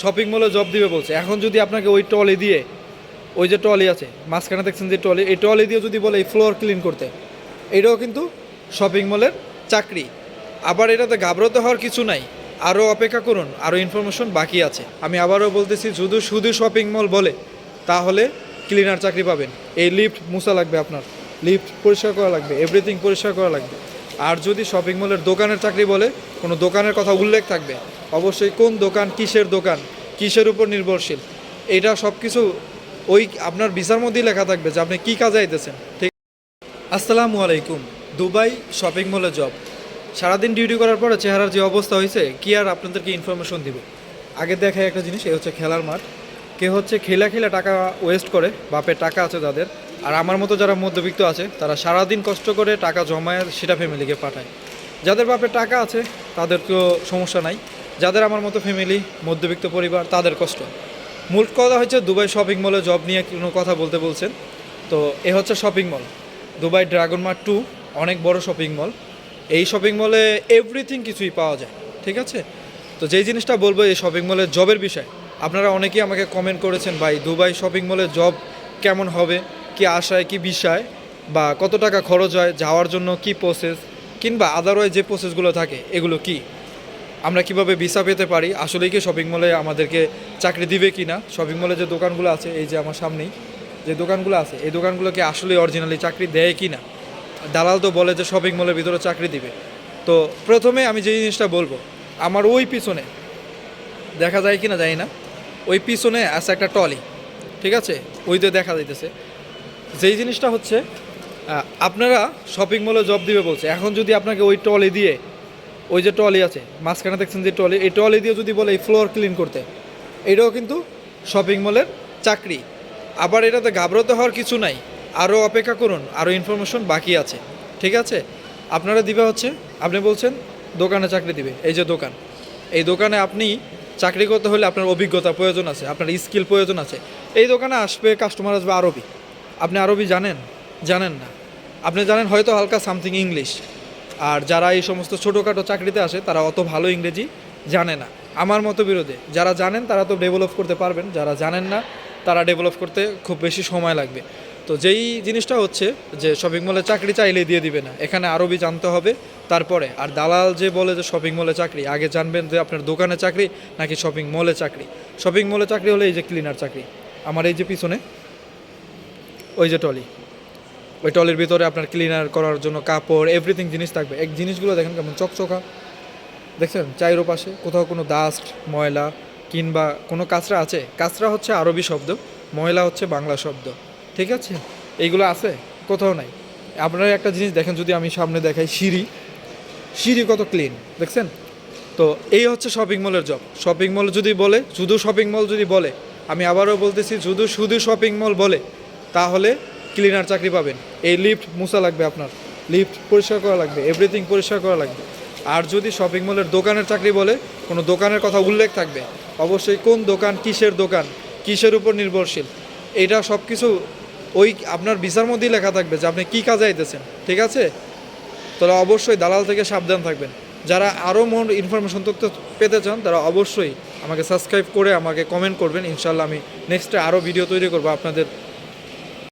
Shopping মলে job দিবে বলছে। এখন যদি আপনাকে ওই টলি দিয়ে, ওই যে টলি আছে, মাঝখানে দেখছেন যে টলি এই টলি দিয়ে যদি বলে এই ফ্লোর ক্লিন করতে, এটাও কিন্তু শপিং মলের চাকরি। আবার এটাতে ঘাবড়াতে হওয়ার কিছু নাই। আরও অপেক্ষা করুন, আরও ইনফরমেশন বাকি আছে। আমি আবারও বলতেছি শুধু শুধু শপিং মল বলে, তাহলে ক্লিনার চাকরি পাবেন। এই লিফট মুছা লাগবে আপনার। লিফট পরিষ্কার করা লাগবে এভরিথিং পরিষ্কার করা লাগবে। আর যদি শপিং মলের দোকানের চাকরি বলে, কোনো দোকানের কথা উল্লেখ থাকবে অবশ্যই কোন দোকান কিসের দোকান, কিসের উপর নির্ভরশীল? এটা সব কিছু ওই আপনার ভিসার মধ্যেই লেখা থাকবে যে আপনি কী কাজে আইতেছেন, ঠিক? আসসালামু আলাইকুম, দুবাই শপিং মলে জব। সারাদিন ডিউটি করার পরে চেহারার যে অবস্থা হয়েছে, কি আর আপনাদেরকে ইনফরমেশন দিব? আগে দেখায় একটা জিনিস এ হচ্ছে খেলার মাঠ। কে হচ্ছে খেলা খেলা টাকা ওয়েস্ট করে, বাপের টাকা আছে তাদের। আর আমার মতো যারা মধ্যবিত্ত আছে, তারা সারাদিন কষ্ট করে টাকা জমায়, সেটা ফ্যামিলিকে পাঠায়। যাদের বাপের টাকা আছে, তাদের তো সমস্যা নাই। যাদের আমার মতো ফ্যামিলি মধ্যবিত্ত পরিবার, তাদের কষ্ট। মূল কথা হচ্ছে দুবাই শপিং মলে জব নিয়ে কোনো কথা বলতে বলছেন। তো এ হচ্ছে shopping mall Dubai dragon mart two অনেক বড় শপিং মল এই শপিং মলে এভরিথিং কিছুই পাওয়া যায়, ঠিক আছে? তো যেই জিনিসটা বলব, এই শপিং মলের জবের বিষয়। আপনারা অনেকেই আমাকে কমেন্ট করেছেন, ভাই, দুবাই শপিং মলে জব কেমন হবে? কি আশায়, কি বিষয়? বা কত টাকা খরচ হয়? যাওয়ার জন্য কি প্রসেস কিংবা আদারওয়াইজ যে প্রসেসগুলো থাকে, এগুলো কি? আমরা কীভাবে ভিসা পেতে পারি? আসলেই কি শপিং মলে আমাদেরকে চাকরি দিবে কি না শপিং মলে যে দোকানগুলো আছে, এই যে আমার সামনেই, যে দোকানগুলো আছে, এই দোকানগুলোকে আসলে অরিজিনালি চাকরি দেয় কি না দালাল তো বলে যে শপিং মলের ভিতরে চাকরি দিবে। তো প্রথমে আমি যে জিনিসটা বলব, আমার ওই পিছনে, দেখা যায় কি না জানি না, ওই পিছনে আছে একটা টলি ঠিক আছে? ওই যে দেখা যাইতেছে। যেই জিনিসটা হচ্ছে আপনারা শপিং মলে জব দিবে বলছে, এখন যদি আপনাকে ওই টলি দিয়ে ওই যে টলি আছে, মাঝখানে দেখছেন যে টলি এই টলি দিয়ে যদি বলে এই ফ্লোর ক্লিন করতে, এটাও কিন্তু শপিং মলের চাকরি। আবার এটাতে ঘাবড়াতে হওয়ার কিছু নাই আরও অপেক্ষা করুন আরও ইনফরমেশন বাকি আছে, ঠিক আছে? আপনারা দিবে হচ্ছে, আপনি বলছেন দোকানে চাকরি দিবে, এই যে দোকান। এই দোকানে আপনি চাকরি করতে হলে আপনার অভিজ্ঞতা প্রয়োজন আছে, আপনার স্কিল প্রয়োজন আছে। এই দোকানে আসবে কাস্টমার আসবে আরবি। আপনি আরবি জানেন? জানেন না। আপনি জানেন হয়তো হালকা সামথিং ইংলিশ আর যারা এই সমস্ত ছোটোখাটো চাকরিতে আসে, তারা অত ভালো ইংরেজি জানে না। আমার মতো বিরোধে। যারা জানেন, তারা তো ডেভেলপ করতে পারবেন। যারা জানেন না, তারা ডেভেলপ করতে খুব বেশি সময় লাগবে। তো যেই জিনিসটা হচ্ছে যে শপিং মলে চাকরি চাইলে দিয়ে দিবে না। এখানে আরবি জানতে হবে, তারপরে। আর দালাল যে বলে যে শপিং মলে চাকরি, আগে জানবেন যে আপনার দোকানে চাকরি নাকি শপিং মলে চাকরি। শপিং মলে চাকরি হলে এই যে ক্লিনার চাকরি। আমার এই যে পিছনে, ওই যে টলি ওই টলির ভিতরে আপনার ক্লিনার করার জন্য কাপড় এভরিথিং জিনিস থাকবে। এক জিনিসগুলো দেখেন কেমন চকচকা। দেখছেন? চাইরো পাশে কোথাও কোনো ডাস্ট ময়লা কিংবা কোনো কাঁচরা আছে? কাঁচরা হচ্ছে আরবি শব্দ, ময়লা হচ্ছে বাংলা শব্দ। ঠিক আছে? এইগুলো আছে? কোথাও নাই। আপনারা একটা জিনিস দেখেন, যদি আমি সামনে দেখাই সিঁড়ি সিঁড়ি কত ক্লিন দেখছেন? তো এই হচ্ছে শপিং মলের জব শপিং মল যদি বলে, শুধু শপিং মল যদি বলে, আমি আবারও বলতেছি, শুধু শুধু শপিং মল বলে, তাহলে ক্লিনার চাকরি পাবেন। এই লিফট মুছা লাগবে আপনার। লিফট পরিষ্কার করা লাগবে এভরিথিং পরিষ্কার করা লাগবে। আর যদি শপিং মলের দোকানের চাকরি বলে, কোনো দোকানের কথা উল্লেখ থাকবে, অবশ্যই কোন দোকান কিসের দোকান, কিসের উপর নির্ভরশীল, এটা সব কিছু ওই আপনার ভিসার মধ্যেই লেখা থাকবে যে আপনি কী কাজে আইতেছেন, ঠিক আছে? তাহলে অবশ্যই দালাল থেকে সাবধান থাকবেন। যারা আরও মন ইনফরমেশন তথ্য পেতে চান, তারা অবশ্যই আমাকে সাবস্ক্রাইব করে আমাকে কমেন্ট করবেন। ইনশাল্লাহ আমি নেক্সটে আরও ভিডিও তৈরি করব আপনাদের